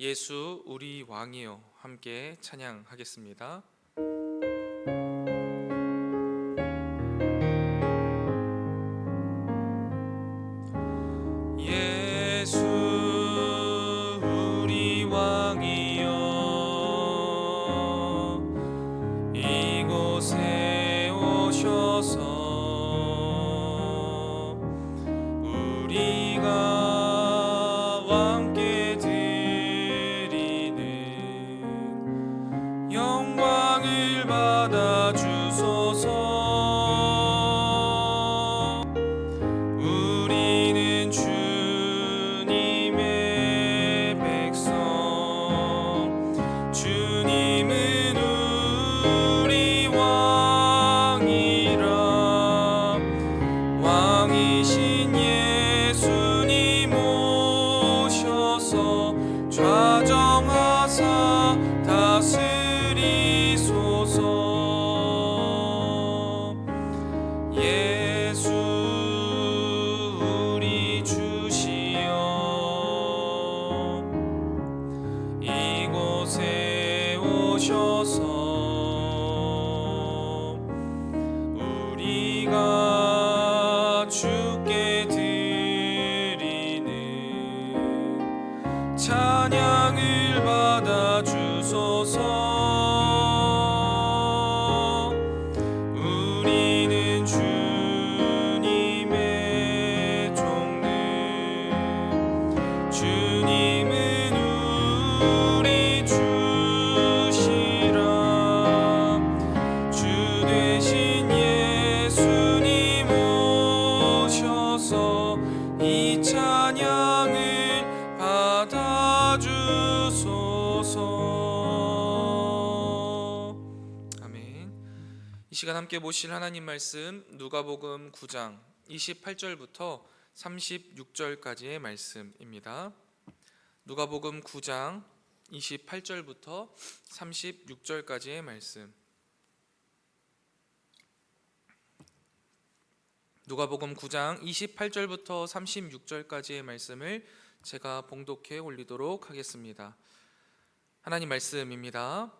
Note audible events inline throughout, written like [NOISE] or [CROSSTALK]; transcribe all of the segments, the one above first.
예수 우리 왕이요 함께 찬양하겠습니다. 啊。 이 시간 함께 보실 하나님 말씀 누가복음 9장 28절부터 36절까지의 말씀입니다. 누가복음 9장 28절부터 36절까지의 말씀. 누가복음 9장 28절부터 36절까지의 말씀을 제가 봉독해 올리도록 하겠습니다. 하나님 말씀입니다.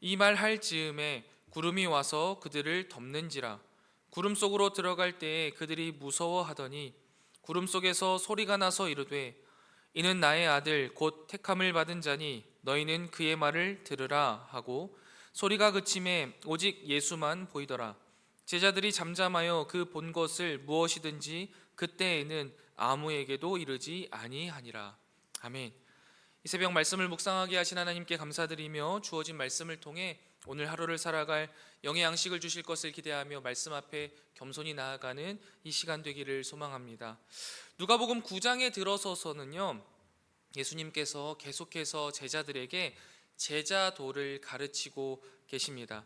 이 말 할 즈음에 구름이 와서 그들을 덮는지라. 구름 속으로 들어갈 때에 그들이 무서워하더니 구름 속에서 소리가 나서 이르되 이는 나의 아들 곧 택함을 받은 자니 너희는 그의 말을 들으라 하고 소리가 그침에 오직 예수만 보이더라. 제자들이 잠잠하여 그 본 것을 무엇이든지 그때에는 아무에게도 이르지 아니하니라. 아멘 이 새벽 말씀을 묵상하게 하신 하나님께 감사드리며 주어진 말씀을 통해 오늘 하루를 살아갈 영의 양식을 주실 것을 기대하며 말씀 앞에 겸손히 나아가는 이 시간 되기를 소망합니다. 누가복음 9장에 들어서서는요. 예수님께서 계속해서 제자들에게 제자도를 가르치고 계십니다.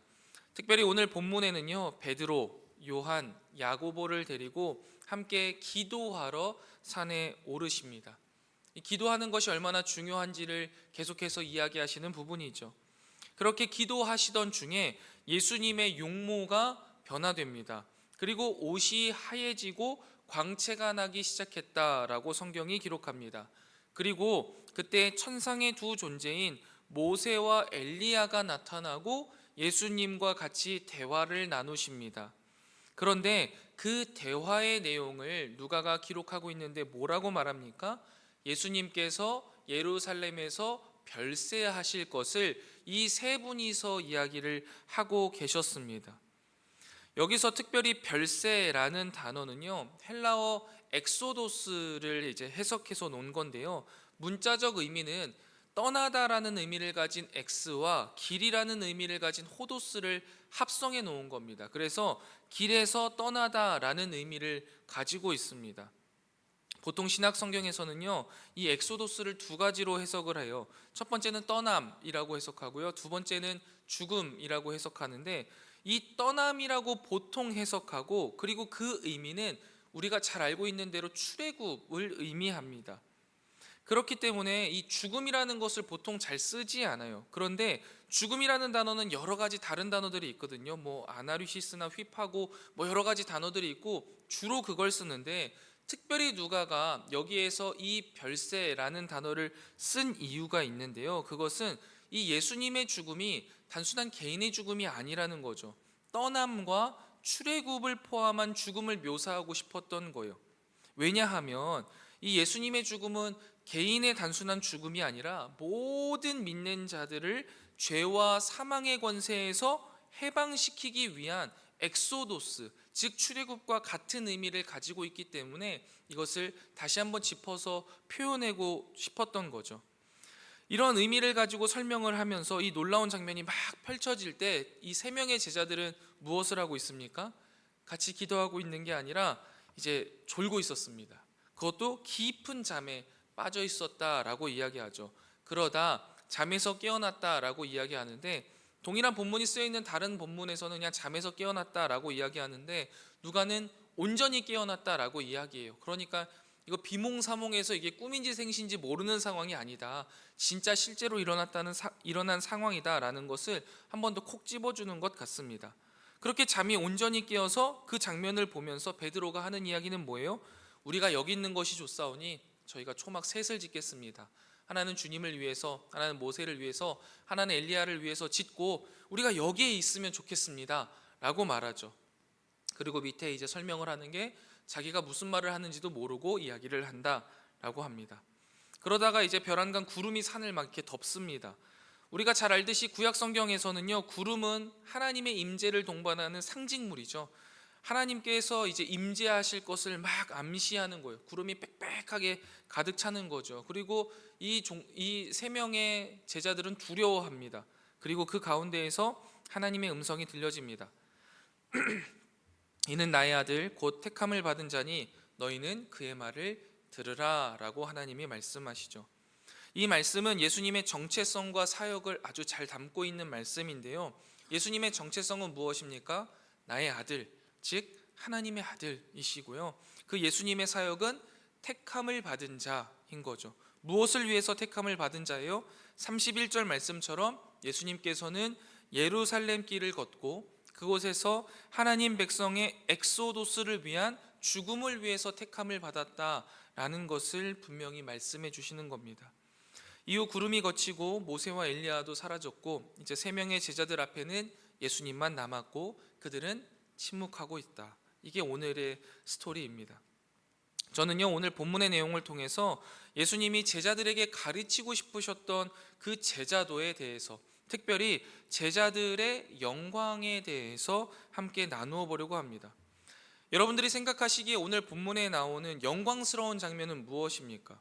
특별히 오늘 본문에는요. 베드로, 요한, 야고보를 데리고 함께 기도하러 산에 오르십니다. 이 기도하는 것이 얼마나 중요한지를 계속해서 이야기하시는 부분이죠. 그렇게 기도하시던 중에 예수님의 용모가 변화됩니다. 그리고 옷이 하얘지고 광채가 나기 시작했다라고 성경이 기록합니다. 그리고 그때 천상의 두 존재인 모세와 엘리야가 나타나고 예수님과 같이 대화를 나누십니다. 그런데 그 대화의 내용을 누가가 기록하고 있는데 뭐라고 말합니까? 예수님께서 예루살렘에서 별세하실 것을 이 세 분이서 이야기를 하고 계셨습니다. 여기서 특별히 별세라는 단어는요 헬라어 엑소도스를 이제 해석해서 놓은 건데요 문자적 의미는 떠나다라는 의미를 가진 엑스와 길이라는 의미를 가진 호도스를 합성해 놓은 겁니다. 그래서 길에서 떠나다라는 의미를 가지고 있습니다. 보통 신학 성경에서는요 이 엑소도스를 두 가지로 해석을 해요. 첫 번째는 떠남이라고 해석하고요, 두 번째는 죽음이라고 해석하는데 이 떠남이라고 보통 해석하고 그리고 그 의미는 우리가 잘 알고 있는 대로 출애굽을 의미합니다. 그렇기 때문에 이 죽음이라는 것을 보통 잘 쓰지 않아요. 그런데 죽음이라는 단어는 여러 가지 다른 단어들이 있거든요. 뭐 아나리시스나 휘파고 뭐 여러 가지 단어들이 있고 주로 그걸 쓰는데 특별히 누가가 여기에서 이 별세라는 단어를 쓴 이유가 있는데요. 그것은 이 예수님의 죽음이 단순한 개인의 죽음이 아니라는 거죠. 떠남과 출애굽을 포함한 죽음을 묘사하고 싶었던 거예요. 왜냐하면 이 예수님의 죽음은 개인의 단순한 죽음이 아니라 모든 믿는 자들을 죄와 사망의 권세에서 해방시키기 위한 엑소도스, 즉 출애굽과 같은 의미를 가지고 있기 때문에 이것을 다시 한번 짚어서 표현하고 싶었던 거죠. 이런 의미를 가지고 설명을 하면서 이 놀라운 장면이 막 펼쳐질 때 이 세 명의 제자들은 무엇을 하고 있습니까? 같이 기도하고 있는 게 아니라 이제 졸고 있었습니다. 그것도 깊은 잠에 빠져 있었다라고 이야기하죠. 그러다 잠에서 깨어났다라고 이야기하는데 동일한 본문이 쓰여 있는 다른 본문에서는 그냥 잠에서 깨어났다라고 이야기하는데 누가는 온전히 깨어났다라고 이야기해요. 그러니까 이거 비몽사몽에서 이게 꿈인지 생신지 모르는 상황이 아니다. 진짜 실제로 일어났다는 사, 일어난 상황이다라는 것을 한 번 더 콕 집어주는 것 같습니다. 그렇게 잠이 온전히 깨어서 그 장면을 보면서 베드로가 하는 이야기는 뭐예요? 우리가 여기 있는 것이 좋사오니 저희가 초막 셋을 짓겠습니다. 하나는 주님을 위해서, 하나는 모세를 위해서, 하나는 엘리야를 위해서 짓고 우리가 여기에 있으면 좋겠습니다라고 말하죠. 그리고 밑에 이제 설명을 하는 게 자기가 무슨 말을 하는지도 모르고 이야기를 한다라고 합니다. 그러다가 이제 별안간 구름이 산을 막 이렇게 덮습니다. 우리가 잘 알듯이 구약 성경에서는요 구름은 하나님의 임재를 동반하는 상징물이죠. 하나님께서 이제 임재하실 것을 막 암시하는 거예요. 구름이 빽빽하게 가득 차는 거죠. 그리고 이세 명의 제자들은 두려워합니다. 그리고 그 가운데에서 하나님의 음성이 들려집니다. [CLEARS THROAT] 이는 나의 아들 곧 택함을 받은 자니 너희는 그의 말을 들으라라고 하나님이 말씀하시죠. 이 말씀은 예수님의 정체성과 사역을 아주 잘 담고 있는 말씀인데요. 예수님의 정체성은 무엇입니까? 나의 아들, 즉 하나님의 아들이시고요. 그 예수님의 사역은 택함을 받은 자인 거죠. 무엇을 위해서 택함을 받은 자예요? 31절 말씀처럼 예수님께서는 예루살렘 길을 걷고 그곳에서 하나님 백성의 엑소도스를 위한 죽음을 위해서 택함을 받았다라는 것을 분명히 말씀해 주시는 겁니다. 이후 구름이 거치고 모세와 엘리야도 사라졌고 이제 세 명의 제자들 앞에는 예수님만 남았고 그들은 침묵하고 있다. 이게 오늘의 스토리입니다. 저는요 오늘 본문의 내용을 통해서 예수님이 제자들에게 가르치고 싶으셨던 그 제자도에 대해서 특별히 제자들의 영광에 대해서 함께 나누어 보려고 합니다. 여러분들이 생각하시기에 오늘 본문에 나오는 영광스러운 장면은 무엇입니까?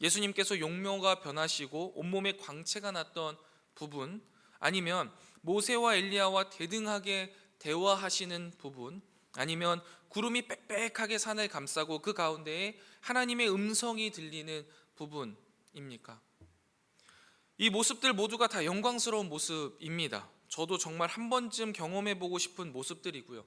예수님께서 용묘가 변하시고 온몸에 광채가 났던 부분 아니면 모세와 엘리야와 대등하게 대화하시는 부분 아니면 구름이 빽빽하게 산을 감싸고 그 가운데에 하나님의 음성이 들리는 부분입니까? 이 모습들 모두가 다 영광스러운 모습입니다. 저도 정말 한 번쯤 경험해 보고 싶은 모습들이고요.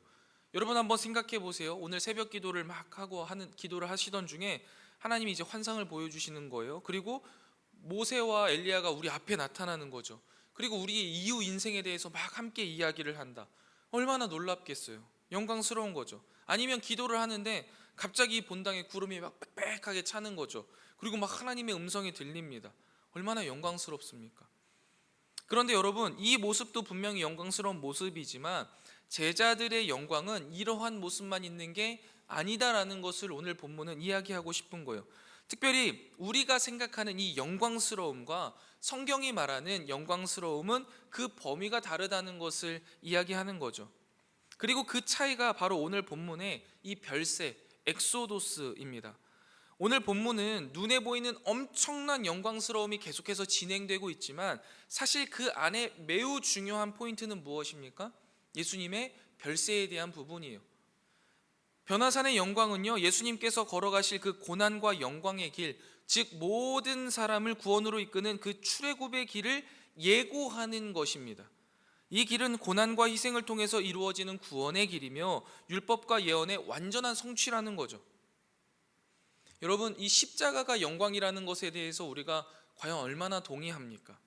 여러분 한번 생각해 보세요. 오늘 새벽 기도를 막 하고 하는 기도를 하시던 중에 하나님이 이제 환상을 보여 주시는 거예요. 그리고 모세와 엘리야가 우리 앞에 나타나는 거죠. 그리고 우리의 이후 인생에 대해서 막 함께 이야기를 한다. 얼마나 놀랍겠어요. 영광스러운 거죠. 아니면 기도를 하는데 갑자기 본당에 구름이 막 빽빽하게 차는 거죠. 그리고 막 하나님의 음성이 들립니다. 얼마나 영광스럽습니까? 그런데 여러분, 이 모습도 분명히 영광스러운 모습이지만 제자들의 영광은 이러한 모습만 있는 게 아니다라는 것을 오늘 본문은 이야기하고 싶은 거예요. 특별히 우리가 생각하는 이 영광스러움과 성경이 말하는 영광스러움은 그 범위가 다르다는 것을 이야기하는 거죠. 그리고 그 차이가 바로 오늘 본문의 이 별세 엑소도스입니다. 오늘 본문은 눈에 보이는 엄청난 영광스러움이 계속해서 진행되고 있지만 사실 그 안에 매우 중요한 포인트는 무엇입니까? 예수님의 별세에 대한 부분이에요. 변화산의 영광은요, 예수님께서 걸어가실 그 고난과 영광의 길, 즉 모든 사람을 구원으로 이끄는 그 출애굽의 길을 예고하는 것입니다. 이 길은 고난과 희생을 통해서 이루어지는 구원의 길이며 율법과 예언의 완전한 성취라는 거죠. 여러분, 이 십자가가 영광이라는 것에 대해서 우리가 과연 얼마나 동의합니까?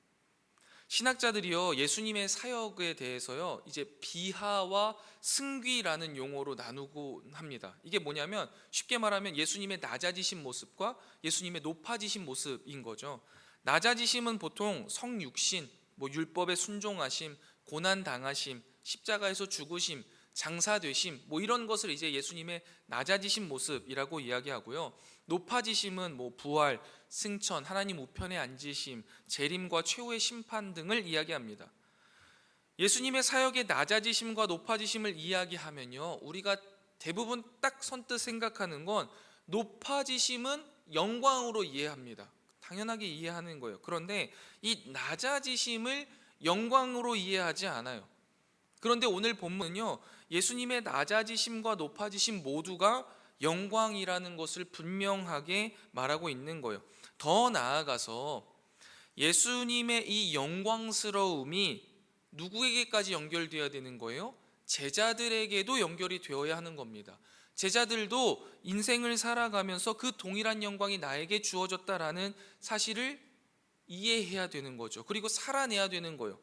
신학자들이요 예수님의 사역에 대해서요 이제 비하와 승귀라는 용어로 나누고 합니다. 이게 뭐냐면 쉽게 말하면 예수님의 낮아지신 모습과 예수님의 높아지신 모습인 거죠. 낮아지심은 보통 성육신, 뭐 율법의 순종하심, 고난 당하심, 십자가에서 죽으심, 장사되심, 뭐 이런 것을 이제 예수님의 낮아지신 모습이라고 이야기하고요. 높아지심은 뭐 부활, 승천, 하나님 우편에 앉으심, 재림과 최후의 심판 등을 이야기합니다. 예수님의 사역의 낮아지심과 높아지심을 이야기하면요. 우리가 대부분 딱 선뜻 생각하는 건 높아지심은 영광으로 이해합니다. 당연하게 이해하는 거예요. 그런데 이 낮아지심을 영광으로 이해하지 않아요. 그런데 오늘 본문은요. 예수님의 낮아지심과 높아지심 모두가 영광이라는 것을 분명하게 말하고 있는 거예요. 더 나아가서 예수님의 이 영광스러움이 누구에게까지 연결되어야 되는 거예요? 제자들에게도 연결이 되어야 하는 겁니다. 제자들도 인생을 살아가면서 그 동일한 영광이 나에게 주어졌다라는 사실을 이해해야 되는 거죠. 그리고 살아내야 되는 거예요.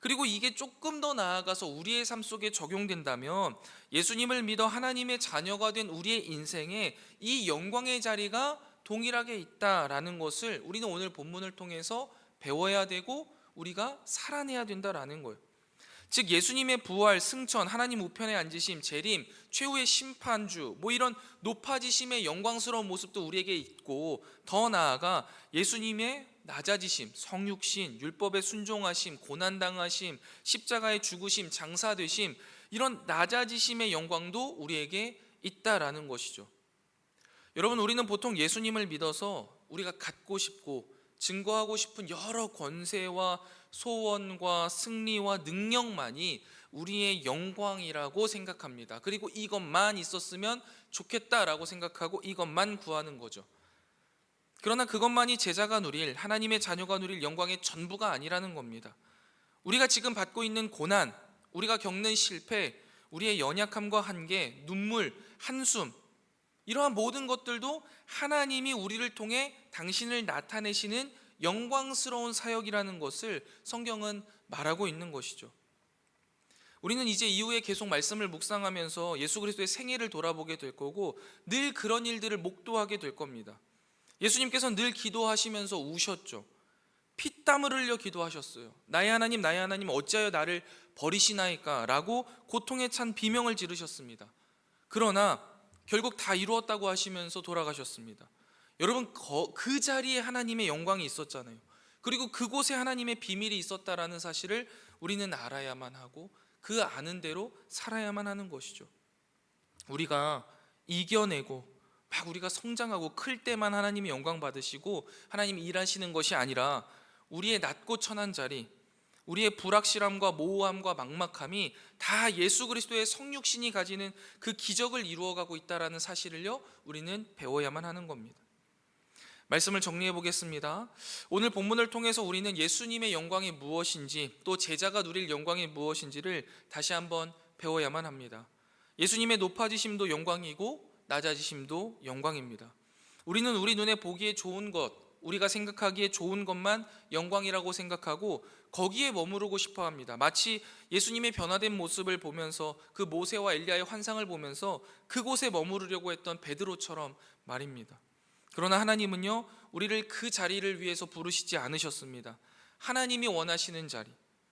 그리고 이게 조금 더 나아가서 우리의 삶 속에 적용된다면 예수님을 믿어 하나님의 자녀가 된 우리의 인생에 이 영광의 자리가 동일하게 있다라는 것을 우리는 오늘 본문을 통해서 배워야 되고 우리가 살아내야 된다라는 거예요. 즉 예수님의 부활, 승천, 하나님 우편에 앉으심, 재림, 최후의 심판주, 뭐 이런 높아지심의 영광스러운 모습도 우리에게 있고 더 나아가 예수님의 낮아지심, 성육신, 율법의 순종하심, 고난 당하심, 십자가의 죽으심, 장사되심 이런 낮아지심의 영광도 우리에게 있다라는 것이죠. 여러분 우리는 보통 예수님을 믿어서 우리가 갖고 싶고 증거하고 싶은 여러 권세와 소원과 승리와 능력만이 우리의 영광이라고 생각합니다. 그리고 이것만 있었으면 좋겠다라고 생각하고 이것만 구하는 거죠. 그러나 그것만이 제자가 누릴 하나님의 자녀가 누릴 영광의 전부가 아니라는 겁니다. 우리가 지금 받고 있는 고난, 우리가 겪는 실패, 우리의 연약함과 한계, 눈물, 한숨 이러한 모든 것들도 하나님이 우리를 통해 당신을 나타내시는 영광스러운 사역이라는 것을 성경은 말하고 있는 것이죠. 우리는 이제 이후에 계속 말씀을 묵상하면서 예수 그리스도의 생애를 돌아보게 될 거고 늘 그런 일들을 목도하게 될 겁니다. 예수님께서 늘 기도하시면서 우셨죠. 피땀을 흘려 기도하셨어요. 나의 하나님, 나의 하나님, 어찌하여 나를 버리시나이까? 라고 고통에 찬 비명을 지르셨습니다. 그러나 결국 다 이루었다고 하시면서 돌아가셨습니다. 여러분, 그 자리에 하나님의 영광이 있었잖아요. 그리고 그곳에 하나님의 비밀이 있었다라는 사실을 우리는 알아야만 하고 그 아는 대로 살아야만 하는 것이죠. 우리가 이겨내고 막 우리가 성장하고 클 때만 하나님이 영광 받으시고 하나님이 일하시는 것이 아니라 우리의 낮고 천한 자리, 우리의 불확실함과 모호함과 막막함이 다 예수 그리스도의 성육신이 가지는 그 기적을 이루어가고 있다라는 사실을요 우리는 배워야만 하는 겁니다. 말씀을 정리해 보겠습니다. 오늘 본문을 통해서 우리는 예수님의 영광이 무엇인지 또 제자가 누릴 영광이 무엇인지를 다시 한번 배워야만 합니다. 예수님의 높아지심도 영광이고 낮아지심도 영광입니다. 우리는 우리 눈에 보기에 좋은 것, 우리가 생각하기에 좋은 것만 영광이라고 생각하고 거기에 머무르고 싶어 합니다. 마치 예수님의 변화된 모습을 보면서 그 모세와 엘리야의 환상을 보면서 그곳에 머무르려고 했던 베드로처럼 말입니다. 그러나 하나님은요, 우리를 그 자리를 위해서 부르시지 않으셨습니다. 하나님이 원하시는 자리,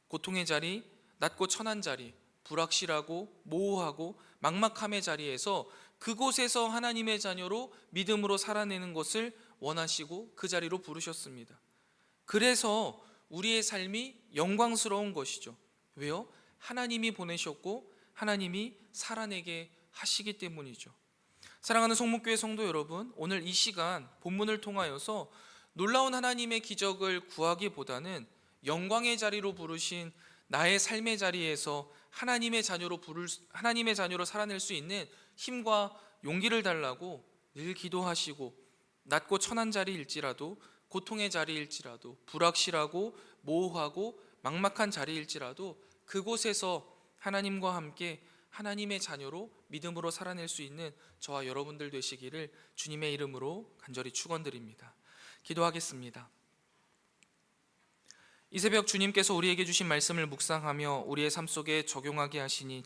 고통의 자리, 낮고 천한 자리, 불확실하고 모호하고 막막함의 자리에서 그곳에서 하나님의 자녀로 믿음으로 살아내는 것을 원하시고 그 자리로 부르셨습니다. 그래서 우리의 삶이 영광스러운 것이죠. 왜요? 하나님이 보내셨고 하나님이 살아내게 하시기 때문이죠. 사랑하는 성목교회 성도 여러분, 오늘 이 시간 본문을 통하여서 놀라운 하나님의 기적을 구하기보다는 영광의 자리로 부르신 나의 삶의 자리에서 하나님의 자녀로 부를 하나님의 자녀로 살아낼 수 있는 힘과 용기를 달라고 늘 기도하시고 낮고 천한 자리일지라도 고통의 자리일지라도 불확실하고 모호하고 막막한 자리일지라도 그곳에서 하나님과 함께 하나님의 자녀로 믿음으로 살아낼 수 있는 저와 여러분들 되시기를 주님의 이름으로 간절히 축원드립니다. 기도하겠습니다. 이 새벽 주님께서 우리에게 주신 말씀을 묵상하며 우리의 삶 속에 적용하게 하시니